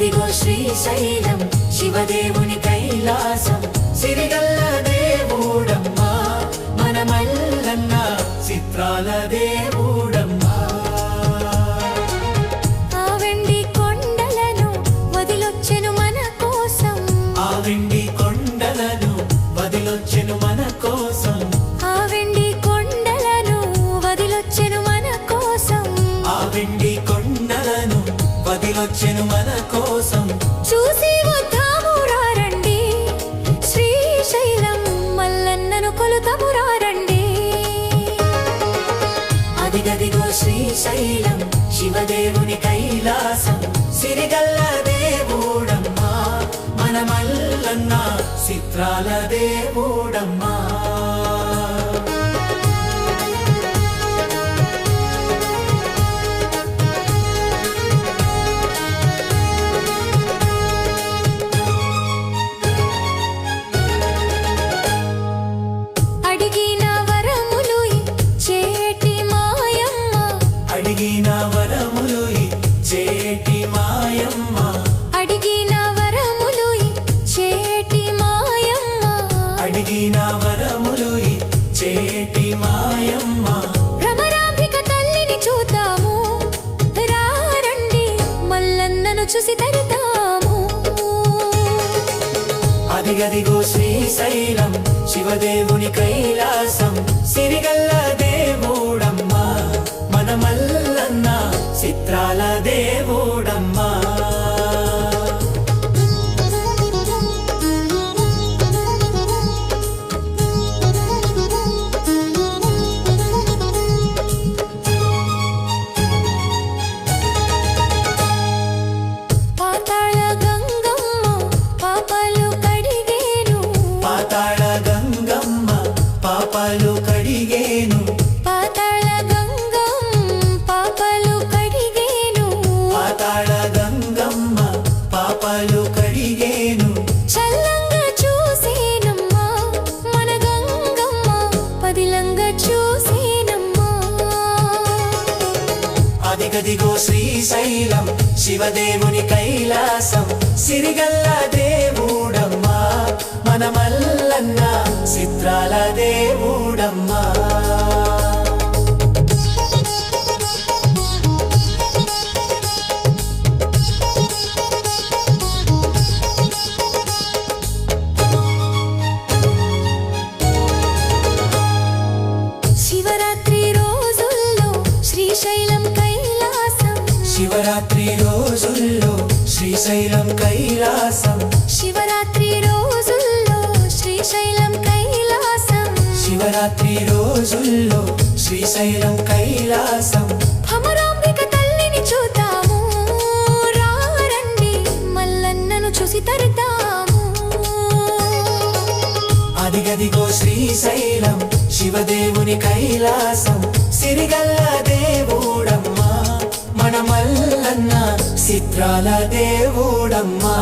అదిగదిగో శ్రీశైలం శివదేవుని కైలాసం సిరిగల్ల దేవుడమ్మా మన మల్లన్న చిత్రాల దేవుడమ్మా. ఆ వెండి కొండలను వదిలొచ్చెను మన కోసం. ఆ వెండి కొండలను వదిలొచ్చెను వదిలొచ్చెను మన కోసం. చూసి వద్దాము రండి శ్రీశైలం మల్లన్నను కొలుతము రండి అదిగదిగో శ్రీశైలం శివదేవుని కైలాసం సిరిగల్ల దేవుడమ్మా మన మల్లన్న చిత్రాల దేవుడమ్మా. చూసి తరుతాము. అదిగదిగో శ్రీశైలం శివదేవుని కైలాసం సిరిగల్ల దేవుడమ్మా చూసేనమ్మా. అదిగదిగో శ్రీశైలం శివదేవుని కైలాసం సిరిగల్ల దేవుడమ్మా మనమల్లన్న చిత్రాల దేవుడమ్మా. శివరాత్రి రోజుల్లో శ్రీశైలం కైలాసం. శివరాత్రి రోజుల్లో శ్రీశైలం కైలాసం. శివరాత్రి రోజుల్లో శ్రీశైలం కైలాసం. భ్రమరాంబిక తల్లిని చూద్దాము. రండి మల్లన్నను చూసి తరుతాము అదిగదిగో శ్రీశైలం శివదేవుని కైలాసం. సిరిగల్ల చిత్రాల దేవుడమ్మా.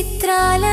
చిత్రాల